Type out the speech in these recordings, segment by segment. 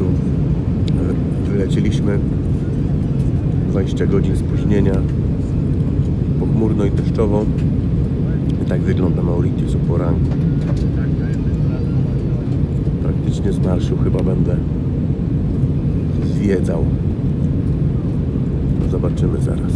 czasu e, wylecieliśmy. 20 godzin spóźnienia. Pochmurno i deszczowo. I tak wygląda Mauritius o poranku. Praktycznie z marszu chyba będę zwiedzał. Zobaczymy zaraz.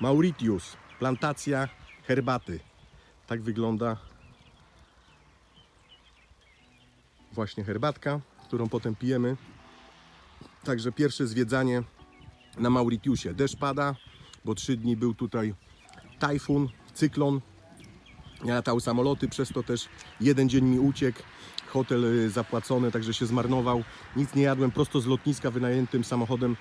Mauritius, plantacja herbaty. Tak wygląda właśnie herbatka, którą potem pijemy. Także pierwsze zwiedzanie na Mauritiusie. Deszcz pada, bo trzy dni był tutaj tajfun, cyklon. Ja latał samoloty, przez to też jeden dzień mi uciekł. Hotel y, zapłacony, także się zmarnował. Nic nie jadłem, prosto z lotniska wynajętym samochodem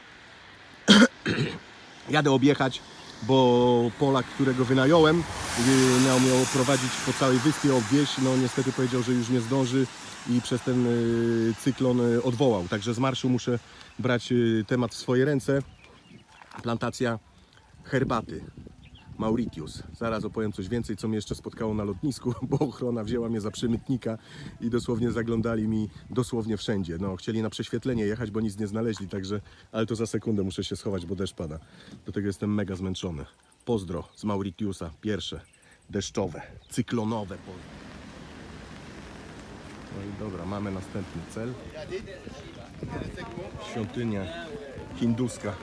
jadę objechać, bo Polak, którego wynająłem, y, miał mnie prowadzić po całej wyspie, obwieźć. No niestety powiedział, że już nie zdąży i przez ten y, cyklon y, odwołał. Także z marszu muszę brać temat w swoje ręce. Plantacja herbaty. Mauritius. Zaraz opowiem coś więcej, co mnie jeszcze spotkało na lotnisku, bo ochrona wzięła mnie za przemytnika i dosłownie zaglądali mi dosłownie wszędzie. No, chcieli na prześwietlenie jechać, bo nic nie znaleźli, także, ale to za sekundę muszę się schować, bo deszcz pada. Do tego jestem mega zmęczony. Pozdro z Mauritiusa, pierwsze, deszczowe, cyklonowe. pozdro. No i dobra, mamy następny cel. Świątynia hinduska.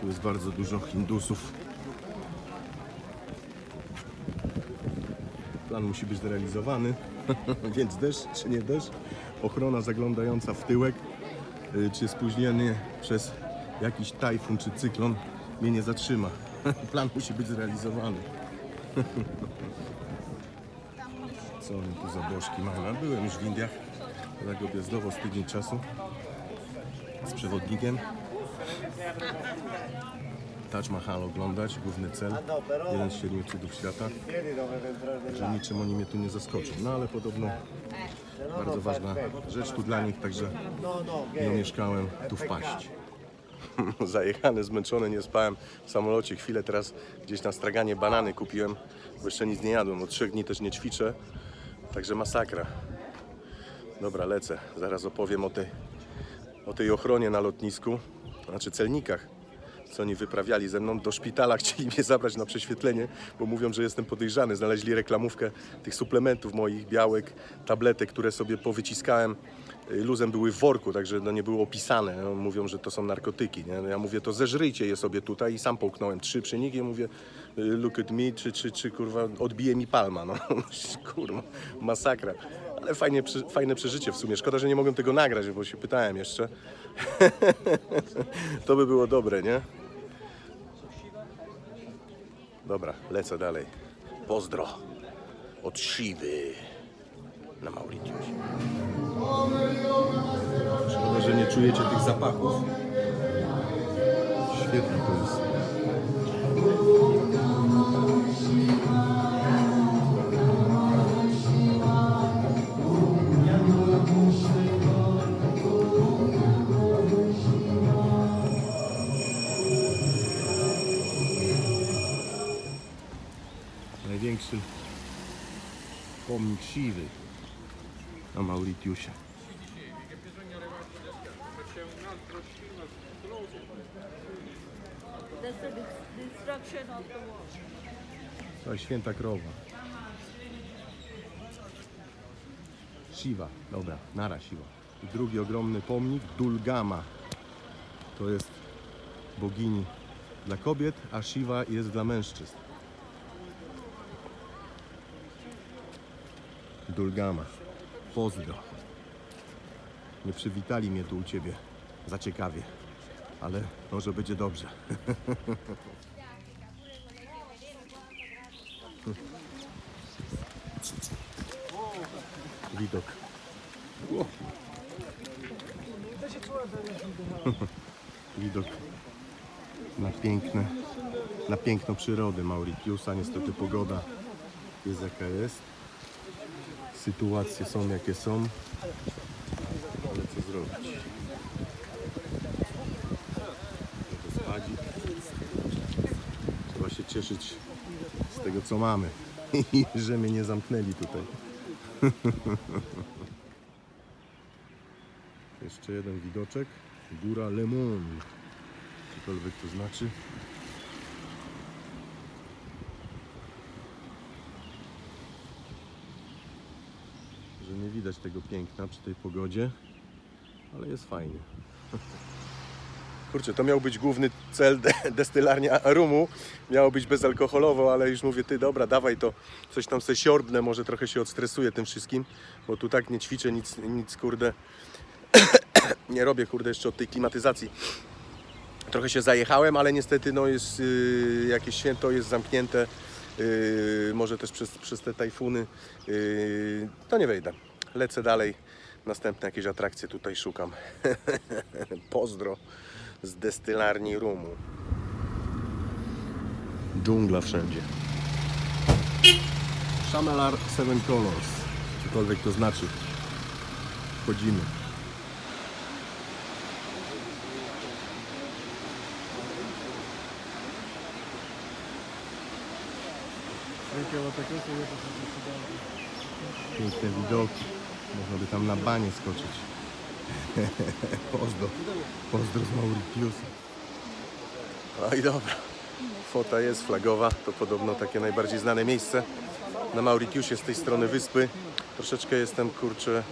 Tu jest bardzo dużo hindusów. Plan musi być zrealizowany, więc deszcz czy nie deszcz, ochrona zaglądająca w tyłek, y, czy spóźniony przez jakiś tajfun czy cyklon mnie nie zatrzyma. Plan musi być zrealizowany. Co oni tu za bożki mają? Byłem już w Indiach, tak objazdowo z tydzień czasu z przewodnikiem. Taj Mahal oglądać, główny cel, jeden z siedmiu cudów świata, że niczym oni mnie tu nie zaskoczą. No ale podobno bardzo ważna rzecz tu dla nich, także nie omieszkałem tu wpaść. Zajechany, zmęczony, nie spałem w samolocie chwilę, teraz gdzieś na straganie banany kupiłem, bo jeszcze nic nie jadłem, od trzech dni też nie ćwiczę, także masakra. Dobra, lecę, zaraz opowiem o tej, o tej ochronie na lotnisku, znaczy celnikach co oni wyprawiali ze mną. Do szpitala chcieli mnie zabrać na prześwietlenie, bo mówią, że jestem podejrzany. Znaleźli reklamówkę tych suplementów moich, białek, tabletek, które sobie powyciskałem. y, Luzem były w worku, także no nie było opisane. No, mówią, że to są narkotyki. Nie? No ja mówię, to zeżryjcie je sobie tutaj i sam połknąłem trzy przy nich i mówię, y, look at me, czy, czy, czy kurwa odbije mi palma. No kurwa, masakra. Ale fajnie, fajne przeżycie w sumie. Szkoda, że nie mogłem tego nagrać, bo się pytałem jeszcze. to by było dobre, nie? Dobra, lecę dalej. Pozdro od Siwy na Mauritiusie. Szkoda, że nie czujecie tych zapachów. Świetne to jest. Największy pomnik siwy na Mauritiusie. To jest święta krowa. Siwa, dobra, nara siwa. Drugi ogromny pomnik, Dulgama. To jest bogini dla kobiet, a Siwa jest dla mężczyzn. Dulgama. Pozdro. Nie przywitali mnie tu u Ciebie za ciekawie, ale może będzie dobrze. widok. Widok na piękne, na piękną przyrodę Mauritiusa. Niestety pogoda jest jaka jest. Sytuacje są jakie są. Ale co zrobić? Trzeba się cieszyć z tego co mamy. Że mnie nie zamknęli tutaj. Jeszcze jeden widoczek. Góra Lemon. Cokolwiek to znaczy. Że nie widać tego piękna przy tej pogodzie, ale jest fajnie. Kurczę, to miał być główny cel de destylarnia rumu. Miało być bezalkoholowo, ale już mówię, ty dobra, dawaj to coś tam se siorbnę, może trochę się odstresuję tym wszystkim, bo tu tak nie ćwiczę, nic, nic kurde nie robię, kurde, jeszcze od tej klimatyzacji. Trochę się zajechałem, ale niestety no jest yy, jakieś święto jest zamknięte. Yy, może też przez, przez te tajfuny. Yy, to nie wejdę. Lecę dalej. Następne jakieś atrakcje tutaj szukam. Pozdro z destylarni rumu. Dżungla wszędzie. Shamalar Seven Colors. Cokolwiek to znaczy. Wchodzimy. Piękne widoki. Można by tam na banie skoczyć. Pozdro. Pozdro z Mauritiusa. No i dobra. Fota jest flagowa. To podobno takie najbardziej znane miejsce na Mauritiusie z tej strony wyspy. Troszeczkę jestem, kurczę,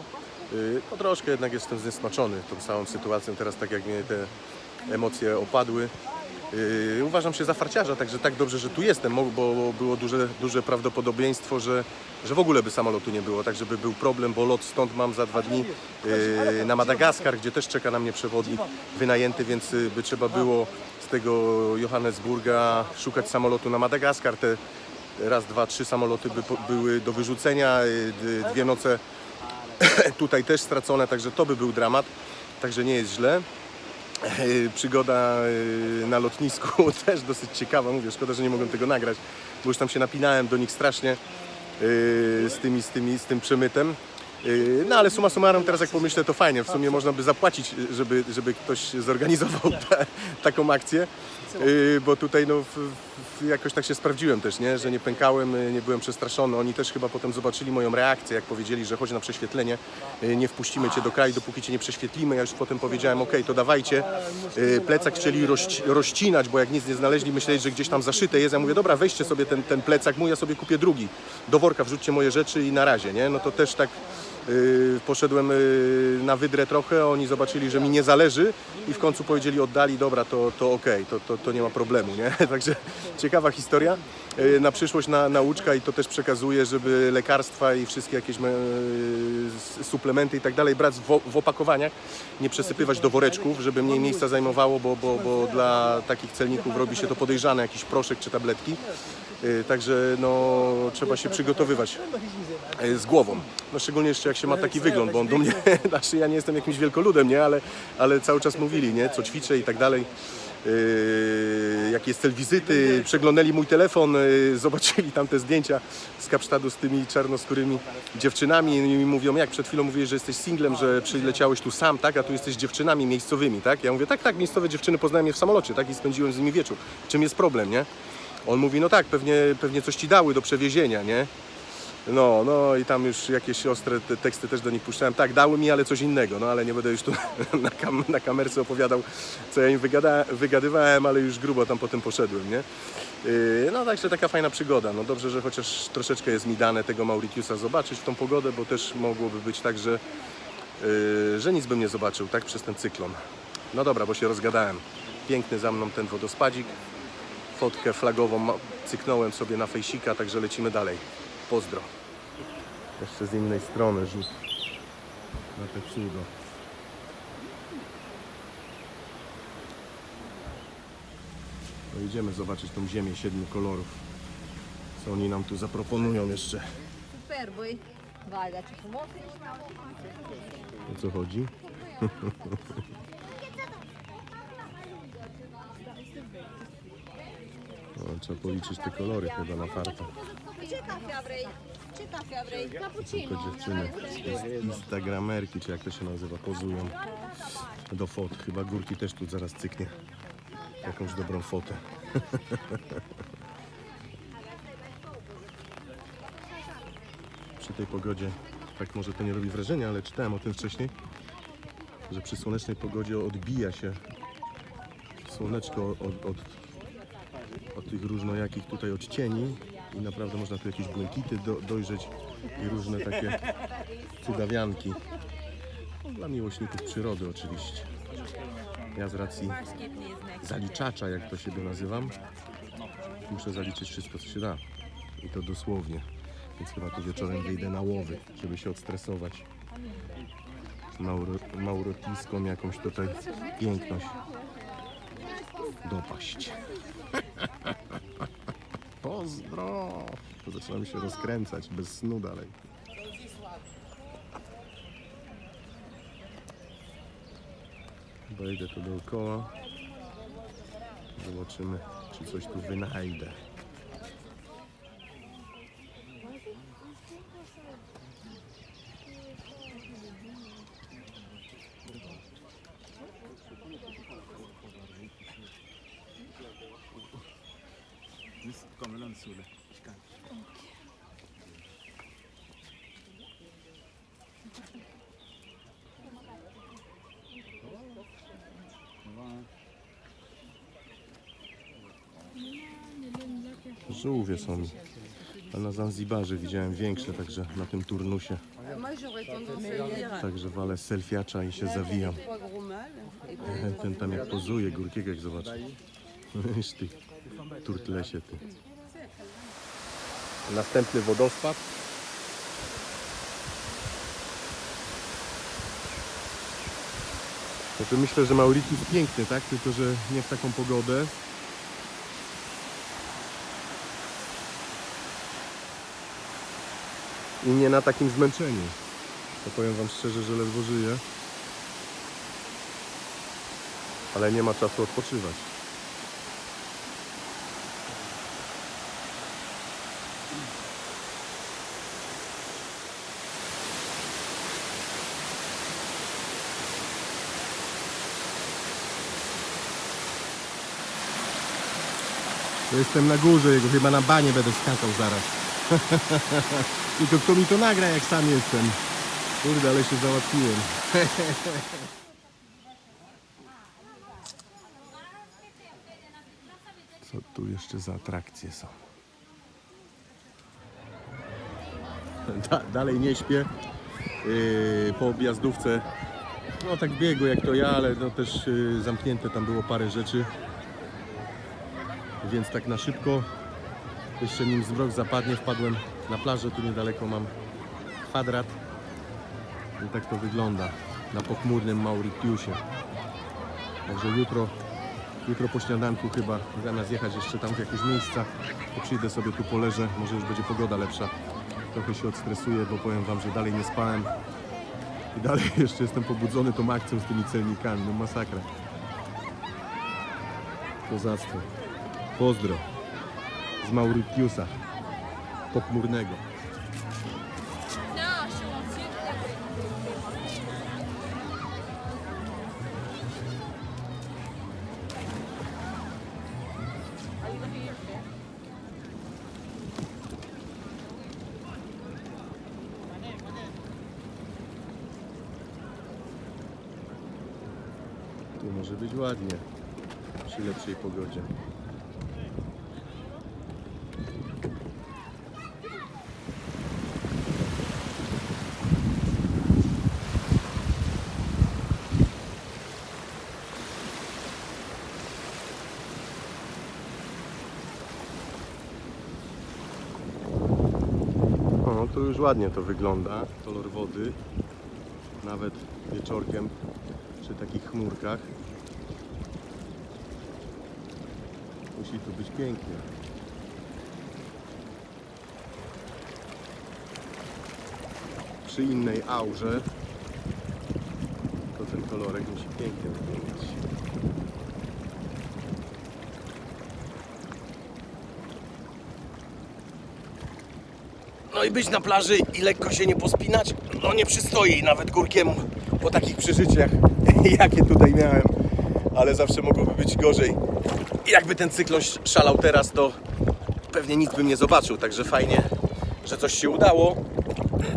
yy, no troszkę jednak jestem zniesmaczony tą całą sytuacją. Teraz tak jak mnie te emocje opadły. Yy, uważam się za farciarza, także tak dobrze, że tu jestem, bo było duże, duże prawdopodobieństwo, że, że w ogóle by samolotu nie było, tak żeby był problem, bo lot stąd mam za dwa dni yy, na Madagaskar, gdzie też czeka na mnie przewodnik wynajęty, więc yy, by trzeba było z tego Johannesburga szukać samolotu na Madagaskar. Te raz, dwa, trzy samoloty by po, były do wyrzucenia, yy, dwie noce tutaj też stracone, także to by był dramat, także nie jest źle. Przygoda e, na lotnisku też dosyć ciekawa. Mówię, szkoda, że nie mogłem tego nagrać, bo już tam się napinałem do nich strasznie e, z, tymi, z, tymi, z tym przemytem. E, No ale suma summarum, teraz jak pomyślę, to fajnie. W sumie można by zapłacić, żeby, żeby ktoś zorganizował ta, taką akcję, bo tutaj no, w, jakoś tak się sprawdziłem też, nie? że nie pękałem, e, nie byłem przestraszony. Oni też chyba potem zobaczyli moją reakcję, jak powiedzieli, że chodź na prześwietlenie, e, nie wpuścimy Cię do kraju, dopóki Cię nie prześwietlimy. Ja już potem powiedziałem, ok, to dawajcie. E, Plecak chcieli rozcinać, bo jak nic nie znaleźli, myśleli, że gdzieś tam zaszyte jest. Ja mówię, dobra, weźcie sobie ten, ten plecak mój, ja sobie kupię drugi. Do worka wrzućcie moje rzeczy i na razie, nie? No to też tak poszedłem yy, na wydrę trochę, oni zobaczyli, że mi nie zależy i w końcu powiedzieli, oddali, dobra, to, to okej, to, to, to nie ma problemu, nie? Także ciekawa historia. Yy, na przyszłość na, nauczka i to też przekazuję, żeby lekarstwa i wszystkie jakieś suplementy i tak dalej brać w, w opakowaniach, nie przesypywać do woreczków, żeby mniej miejsca zajmowało, bo, bo, bo dla takich celników robi się to podejrzane, jakiś proszek czy tabletki. Także no, trzeba się przygotowywać z głową. No szczególnie jeszcze jak się ma taki wygląd, bo on do mnie, znaczy ja nie jestem jakimś wielkoludem, nie, ale, ale cały czas mówili, nie, co ćwiczę i tak dalej. Yy, jaki jest cel wizyty, przeglądali mój telefon, yy, zobaczyli tam te zdjęcia z Kapsztadu z tymi czarnoskórymi dziewczynami i mi mówią, jak przed chwilą mówiłeś, że jesteś singlem, że przyleciałeś tu sam, tak, a tu jesteś dziewczynami miejscowymi, tak? Ja mówię, tak, tak, miejscowe dziewczyny poznałem je w samolocie, tak, i spędziłem z nimi wieczór. Czym jest problem, nie? On mówi, no tak, pewnie, pewnie coś ci dały do przewiezienia, nie? No, no i tam już jakieś ostre te teksty też do nich puszczałem. Tak, dały mi, ale coś innego, no ale nie będę już tu na, kam na kamerce opowiadał, co ja im wygada wygadywałem, ale już grubo tam potem poszedłem, nie? Yy, no także taka fajna przygoda. No dobrze, że chociaż troszeczkę jest mi dane tego Mauritiusa zobaczyć w tą pogodę, bo też mogłoby być tak, że, yy, że nic bym nie zobaczył, tak, przez ten cyklon. No dobra, bo się rozgadałem. Piękny za mną ten wodospadzik. Fotkę flagową cyknąłem sobie na fejsika, także lecimy dalej. Pozdro. Jeszcze z innej strony rzut na te cudo. No idziemy zobaczyć tą ziemię siedmiu kolorów. Co oni nam tu zaproponują jeszcze. Super, dar ce frumos. O co chodzi? O, trzeba policzyć te kolory chyba na farta. Cafea vrei? Ce caffè avrei? Cappuccino. Tylko dziewczyny, instagramerki, czy jak to się nazywa, pozują do fot. Chyba Górki też tu zaraz cyknie jakąś dobrą fotę. Przy tej pogodzie, tak może to nie robi wrażenia, ale czytałem o tym wcześniej, że przy słonecznej pogodzie odbija się słoneczko od, od, od tych różnojakich tutaj odcieni i naprawdę można tu jakieś błękity do, dojrzeć i różne takie cudawianki. Dla miłośników przyrody oczywiście. Ja z racji zaliczacza, jak to siebie nazywam, muszę zaliczyć wszystko, co się da. I to dosłownie. Więc chyba tu wieczorem wyjdę na łowy, żeby się odstresować. Mauro, maurotiską jakąś tutaj piękność dopaść. Pozdro! Zaczynam się rozkręcać bez snu dalej. Wejdę tu dookoła. Zobaczymy, czy coś tu wynajdę. Visst kommer landsolet. Żółwie są. A na Zanzibarze widziałem większe, także na tym turnusie. Także walę selfiacza i się zawijam. Ten tam jak pozuje, górkiego jak zobaczy. Wiesz ty, turtlesie ty. Następny wodospad. Znaczy myślę, że Mauritius piękny, tak? Tylko, że nie w taką pogodę. I nie na takim zmęczeniu. To powiem Wam szczerze, że ledwo żyję. Ale nie ma czasu odpoczywać. Jestem na górze jego, chyba na banie będę skakał zaraz. I to kto mi to nagra, jak sam jestem. Kurde, ale się załatwiłem. Co tu jeszcze za atrakcje są? Da, dalej nie śpię. Yy, po objazdówce, no tak biegło jak to ja, ale no też yy, zamknięte tam było parę rzeczy. Więc tak na szybko, jeszcze nim zmrok zapadnie, wpadłem na plażę. Tu niedaleko mam kwadrat. I tak to wygląda na pochmurnym Mauritiusie. Także jutro Jutro po śniadanku chyba, zamiast jechać jeszcze tam w jakieś miejsca, to przyjdę sobie tu poleżę, może już będzie pogoda lepsza. Trochę się odstresuję, bo powiem Wam, że dalej nie spałem. I dalej jeszcze jestem pobudzony tą akcją z tymi celnikami, no masakra. Kozactwo. Pozdro. Z Mauritiusa. Pochmurnego. Tu może być ładnie. Przy lepszej pogodzie. O, tu już ładnie to wygląda. Kolor wody. Nawet wieczorkiem przy takich chmurkach. Musi tu być pięknie. Przy innej aurze to ten kolorek musi pięknie wyglądać. No i być na plaży i lekko się nie pospinać, no nie przystoi nawet górkiemu po takich przeżyciach, jakie tutaj miałem. Ale zawsze mogłoby być gorzej. I jakby ten cyklon szalał teraz, to pewnie nic bym nie zobaczył. Także fajnie, że coś się udało.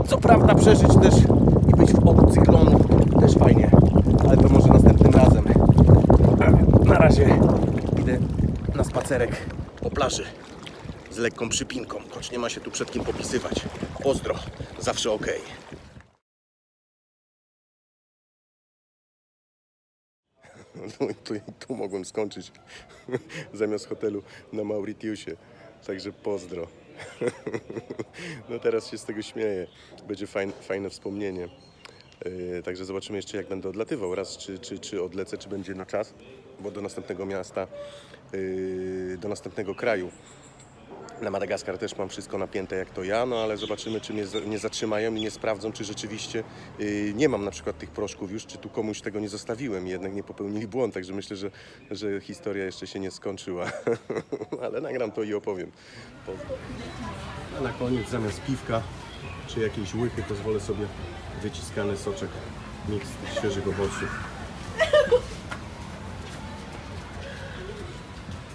Co prawda przeżyć też i być w oku cyklonu też fajnie. Ale to może następnym razem. Na razie idę na spacerek po plaży z lekką przypinką, choć nie ma się tu przed kim popisywać. Pozdro, zawsze ok. No i tu, tu mogłem skończyć zamiast hotelu na Mauritiusie. Także pozdro. No teraz się z tego śmieję. Będzie fajne, fajne wspomnienie. Yy, Także zobaczymy jeszcze jak będę odlatywał. Raz czy, czy, czy odlecę, czy będzie na czas, bo do następnego miasta, yy, do następnego kraju. Na Madagaskar też mam wszystko napięte jak to ja, no ale zobaczymy, czy mnie nie zatrzymają i nie sprawdzą, czy rzeczywiście yy, nie mam na przykład tych proszków już, czy tu komuś tego nie zostawiłem i jednak nie popełnili błąd, także myślę, że, że historia jeszcze się nie skończyła. ale nagram to i opowiem. A na koniec zamiast piwka czy jakiejś łychy pozwolę sobie wyciskany soczek miks świeżych owoców.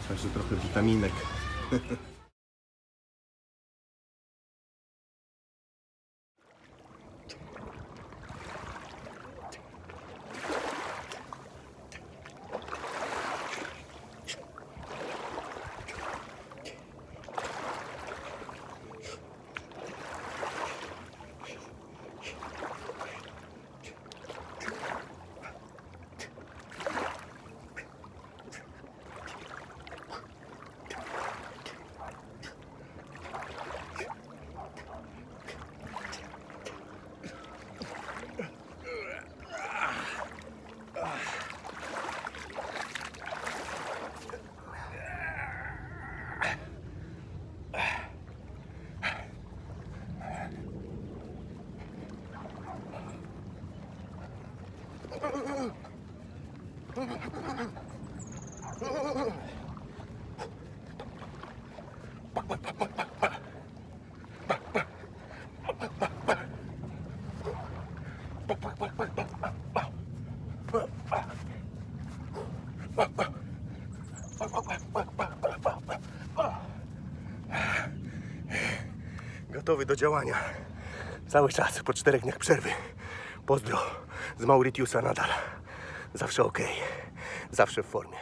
Także trochę witaminek. Gotowy do działania. Cały czas, po czterech dniach przerwy. Pozdro z Mauritiusa nadal. Zawsze ok. Zawsze w formie.